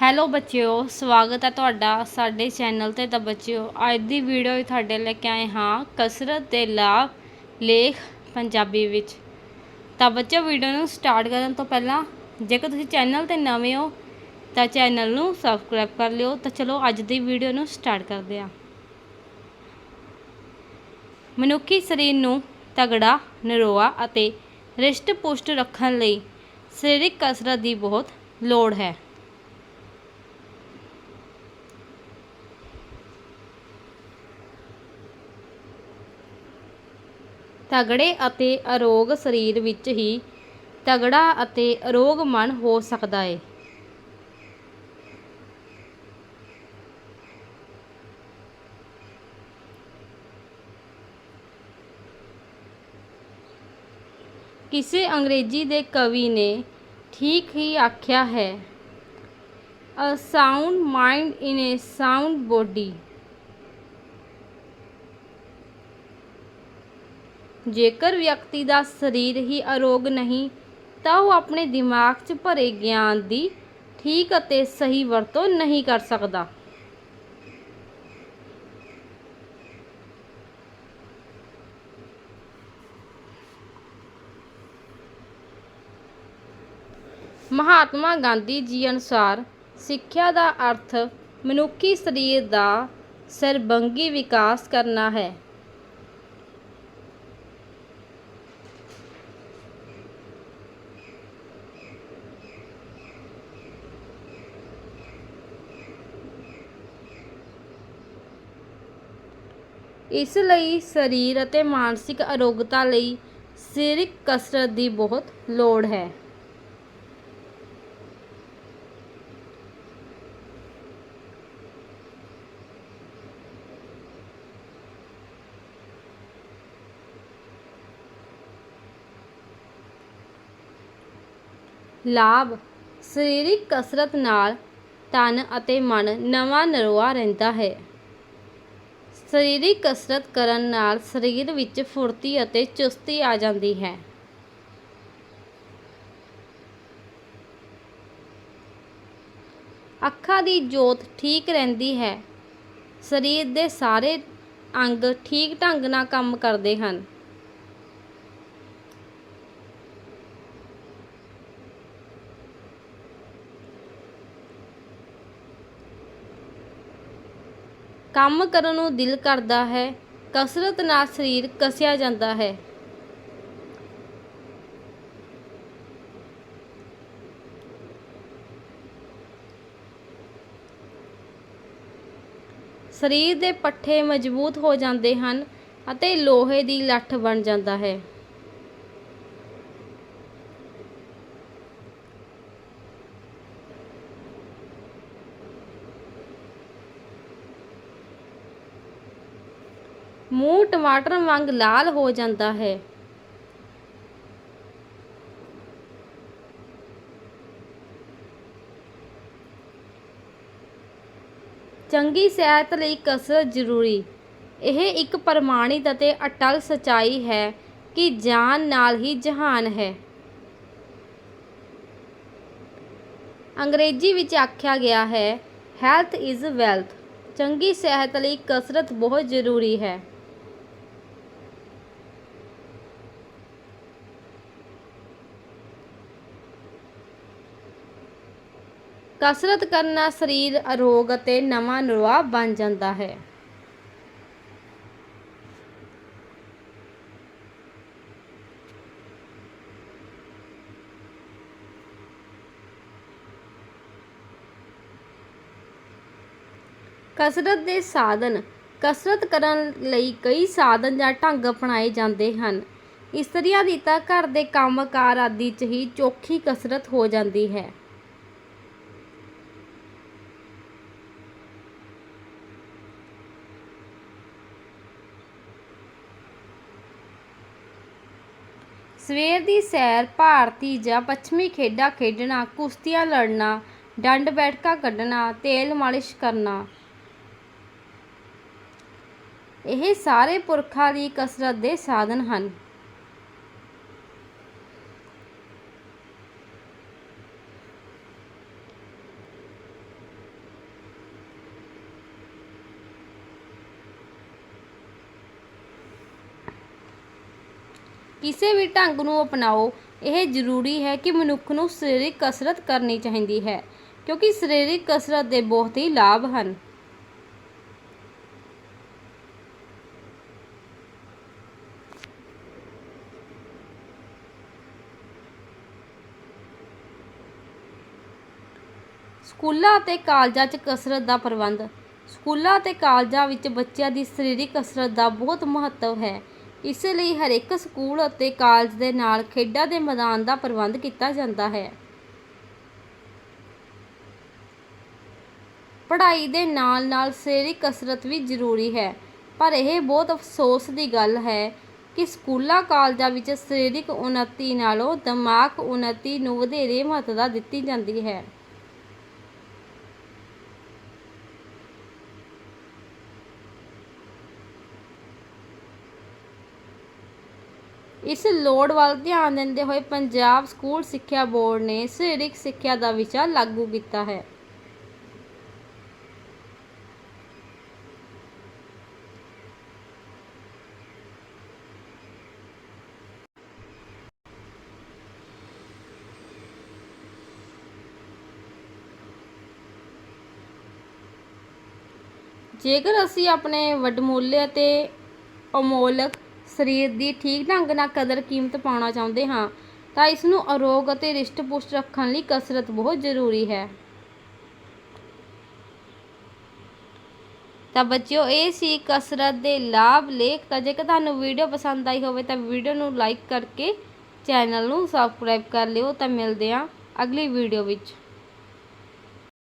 Hello ਬੱਚਿਓ, ਸਵਾਗਤ ਹੈ ਤੁਹਾਡਾ ਸਾਡੇ ਚੈਨਲ ਤੇ ਤਾਂ ਬੱਚਿਓ, ਅੱਜ ਦੀ ਵੀਡੀਓ ਤੁਹਾਡੇ ਲੈ ਕੇ ਆਏ ਹਾਂ ਕਸਰਤ ਦੇ ਲਾਭ ਲੇਖ ਪੰਜਾਬੀ ਵਿੱਚ। ਤਾਂ ਬੱਚਿਓ ਵੀਡੀਓ ਨੂੰ ਸਟਾਰਟ ਕਰਨ ਤੋਂ ਪਹਿਲਾਂ, ਜੇਕਰ ਤੁਸੀਂ ਚੈਨਲ ਤੇ ਨਵੇਂ ਹੋ, ਤਾਂ ਚੈਨਲ ਨੂੰ ਸਬਸਕ੍ਰਾਈਬ ਕਰ ਲਿਓ। ਤਾਂ ਚਲੋ, ਅੱਜ ਦੀ ਵੀਡੀਓ ਨੂੰ ਸਟਾਰਟ ਕਰਦੇ ਹਾਂ। ਮਨੁੱਖੀ ਸਰੀਰ ਨੂੰ ਤਗੜਾ, ਨਰੋਆ ਅਤੇ ਰਿਸ਼ਟ ਪੁਸ਼ਟ ਰੱਖਣ ਲਈ ਸਰੀਰਕ ਕਸਰਤ ਦੀ ਬਹੁਤ ਲੋੜ ਹੈ। ਤਗੜੇ ਅਤੇ ਅਰੋਗ ਸਰੀਰ ਵਿੱਚ ਹੀ ਤਗੜਾ ਅਤੇ ਅਰੋਗ ਮਨ ਹੋ ਸਕਦਾ ਹੈ ਕਿਸੇ ਅੰਗਰੇਜ਼ੀ ਦੇ ਕਵੀ ਨੇ ਠੀਕ ਹੀ ਆਖਿਆ ਹੈ a sound mind in a sound body ਜੇਕਰ ਵਿਅਕਤੀ ਦਾ ਸਰੀਰ ਹੀ ਅਰੋਗ ਨਹੀਂ, ਤਾਂ ਉਹ ਆਪਣੇ ਦਿਮਾਗ 'ਚ ਭਰੇ ਗਿਆਨ ਦੀ ਠੀਕ ਅਤੇ ਸਹੀ ਵਰਤੋਂ ਨਹੀਂ ਕਰ ਸਕਦਾ। ਮਹਾਤਮਾ ਗਾਂਧੀ ਜੀ ਅਨੁਸਾਰ ਸਿੱਖਿਆ ਦਾ ਅਰਥ ਮਨੁੱਖੀ ਸਰੀਰ ਦਾ ਸਰਬੰਗੀ ਵਿਕਾਸ ਕਰਨਾ ਹੈ। ਇਸ ਲਈ ਸਰੀਰ ਅਤੇ ਮਾਨਸਿਕ ਅਰੋਗਤਾ ਲਈ ਸਰੀਰਕ ਕਸਰਤ ਦੀ ਬਹੁਤ ਲੋੜ ਹੈ। ਲਾਭ, ਸਰੀਰਕ ਕਸਰਤ ਨਾਲ ਤਨ ਅਤੇ ਮਨ ਨਵਾਂ ਨਰੋਆ ਰਹਿੰਦਾ ਹੈ। ਸਰੀਰਕ ਕਸਰਤ ਕਰਨ ਨਾਲ ਸਰੀਰ ਵਿੱਚ ਫੁਰਤੀ ਅਤੇ ਚੁਸਤੀ ਆ ਜਾਂਦੀ ਹੈ। ਅੱਖਾਂ ਦੀ ਜੋਤ ਠੀਕ ਰਹਿੰਦੀ ਹੈ। ਸਰੀਰ ਦੇ ਸਾਰੇ ਅੰਗ ਠੀਕ ਢੰਗ ਨਾਲ ਕੰਮ ਕਰਦੇ ਹਨ। ਕੰਮ ਕਰਨ ਨੂੰ ਦਿਲ ਕਰਦਾ ਹੈ, ਕਸਰਤ ਨਾਲ ਸਰੀਰ ਕਸਿਆ ਜਾਂਦਾ ਹੈ। ਸਰੀਰ ਦੇ ਪੱਠੇ ਮਜ਼ਬੂਤ ਹੋ ਜਾਂਦੇ ਹਨ ਅਤੇ ਲੋਹੇ ਦੀ ਲੱਠ ਬਣ ਜਾਂਦਾ ਹੈ। ਮੂੰਹ ਟਮਾਟਰ ਵਾਂਗ ਲਾਲ ਹੋ ਜਾਂਦਾ ਹੈ। ਚੰਗੀ ਸਿਹਤ ਲਈ ਕਸਰਤ ਜ਼ਰੂਰੀ। ਇਹ ਇੱਕ ਪ੍ਰਮਾਣਿਤ ਅਤੇ ਅਟਲ ਸਚਾਈ ਹੈ ਕਿ ਜਾਨ ਨਾਲ ਹੀ ਜਹਾਨ ਹੈ। ਅੰਗਰੇਜ਼ੀ ਵਿੱਚ ਆਖਿਆ ਗਿਆ ਹੈ ਹੈਲਥ ਇਜ਼ ਵੈਲਥ ਚੰਗੀ ਸਿਹਤ ਲਈ ਕਸਰਤ ਬਹੁਤ ਜ਼ਰੂਰੀ ਹੈ। ਕਸਰਤ ਕਰਨ ਨਾਲ ਸਰੀਰ ਅਰੋਗ ਅਤੇ ਨਵਾਂ ਨਰਵਾ ਬਣ ਜਾਂਦਾ ਹੈ। ਕਸਰਤ ਦੇ ਸਾਧਨ। ਕਸਰਤ ਕਰਨ ਲਈ ਕਈ ਸਾਧਨ ਜਾਂ ਢੰਗ ਅਪਣਾਏ ਜਾਂਦੇ ਹਨ। ਇਸਤਰੀਆਂ ਦੀ ਤਾਂ ਘਰ ਦੇ ਕੰਮਕਾਰ ਆਦਿ 'ਚ ਹੀ ਚੋਖੀ ਕਸਰਤ ਹੋ ਜਾਂਦੀ ਹੈ। ਸਵੇਰ ਦੀ ਸੈਰ, ਭਾਰਤੀ ਜਾਂ ਪੱਛਮੀ ਖੇਡਾਂ ਖੇਡਣਾ, ਕੁਸ਼ਤੀਆਂ ਲੜਨਾ, ਡੰਡ ਬੈਠਕਾਂ ਕੱਢਣਾ, ਤੇਲ ਮਾਲਿਸ਼ ਕਰਨਾ। ਇਹ ਸਾਰੇ ਪੁਰਖਾਂ ਦੀ ਕਸਰਤ ਦੇ ਸਾਧਨ ਹਨ। ਕਿਸੇ ਵੀ ਢੰਗ ਨੂੰ ਅਪਣਾਓ, ਇਹ ਜ਼ਰੂਰੀ ਹੈ ਕਿ ਮਨੁੱਖ ਨੂੰ ਸਰੀਰਕ ਕਸਰਤ ਕਰਨੀ ਚਾਹੀਦੀ ਹੈ, ਕਿਉਂਕਿ ਸਰੀਰਕ ਕਸਰਤ ਦੇ ਬਹੁਤ ਹੀ ਲਾਭ ਹਨ। ਸਕੂਲਾਂ ਅਤੇ ਕਾਲਜਾਂ 'ਚ ਕਸਰਤ ਦਾ ਪ੍ਰਬੰਧ। ਸਕੂਲਾਂ ਅਤੇ ਕਾਲਜਾਂ ਵਿੱਚ ਬੱਚਿਆਂ ਦੀ ਸਰੀਰਕ ਕਸਰਤ ਦਾ ਬਹੁਤ ਮਹੱਤਵ ਹੈ। ਇਸ ਲਈ ਹਰੇਕ ਸਕੂਲ ਅਤੇ ਕਾਲਜ ਦੇ ਨਾਲ ਖੇਡਾਂ ਦੇ ਮੈਦਾਨ ਦਾ ਪ੍ਰਬੰਧ ਕੀਤਾ ਜਾਂਦਾ ਹੈ। ਪੜ੍ਹਾਈ ਦੇ ਨਾਲ-ਨਾਲ ਸਰੀਰਕ ਕਸਰਤ ਵੀ ਜ਼ਰੂਰੀ ਹੈ, ਪਰ ਇਹ ਬਹੁਤ ਅਫਸੋਸ ਦੀ ਗੱਲ ਹੈ ਕਿ ਸਕੂਲਾਂ ਕਾਲਜਾਂ ਵਿੱਚ ਸਰੀਰਕ ਉન્નਤੀ ਨਾਲੋਂ ਦਿਮਾਗ ਉન્નਤੀ ਨੂੰ ਵਧੇਰੇ ਮਹੱਤਤਾ ਦਿੱਤੀ ਜਾਂਦੀ ਹੈ। ਇਸ ਲੋੜ ਵੱਲ ਧਿਆਨ ਦਿੰਦੇ ਹੋਏ ਪੰਜਾਬ ਸਕੂਲ ਸਿੱਖਿਆ ਬੋਰਡ ਨੇ ਸਰੀਰਕ ਸਿੱਖਿਆ ਦਾ ਵਿਸ਼ਾ ਲਾਗੂ ਕੀਤਾ ਹੈ। ਜੇਕਰ ਅਸੀਂ ਆਪਣੇ ਵਡਮੁੱਲੇ ਅਤੇ ਅਮੋਲਕ ਸਰੀਰ ਦੀ ਠੀਕ ਢੰਗ ਨਾਲ ਕਦਰ ਕੀਮਤ ਪਾਉਣਾ ਚਾਹੁੰਦੇ ਹਾਂ, ਤਾਂ ਇਸ ਨੂੰ ਅਰੋਗ ਅਤੇ ਰਿਸ਼ਟ-ਪੁਸ਼ਟ ਰੱਖਣ ਲਈ ਕਸਰਤ ਬਹੁਤ ਜ਼ਰੂਰੀ ਹੈ। ਤਾਂ ਬੱਚਿਓ, ਇਹ ਸੀ ਕਸਰਤ ਦੇ ਲਾਭ ਲੇਖ। ਤਾਂ ਜੇਕਰ ਤੁਹਾਨੂੰ ਵੀਡੀਓ ਪਸੰਦ ਆਈ ਹੋਵੇ, ਤਾਂ ਵੀਡੀਓ ਨੂੰ ਲਾਈਕ ਕਰਕੇ ਚੈਨਲ ਨੂੰ ਸਬਸਕ੍ਰਾਈਬ ਕਰ ਲਿਓ। ਤਾਂ ਮਿਲਦੇ ਹਾਂ ਅਗਲੀ ਵੀਡੀਓ ਵਿੱਚ।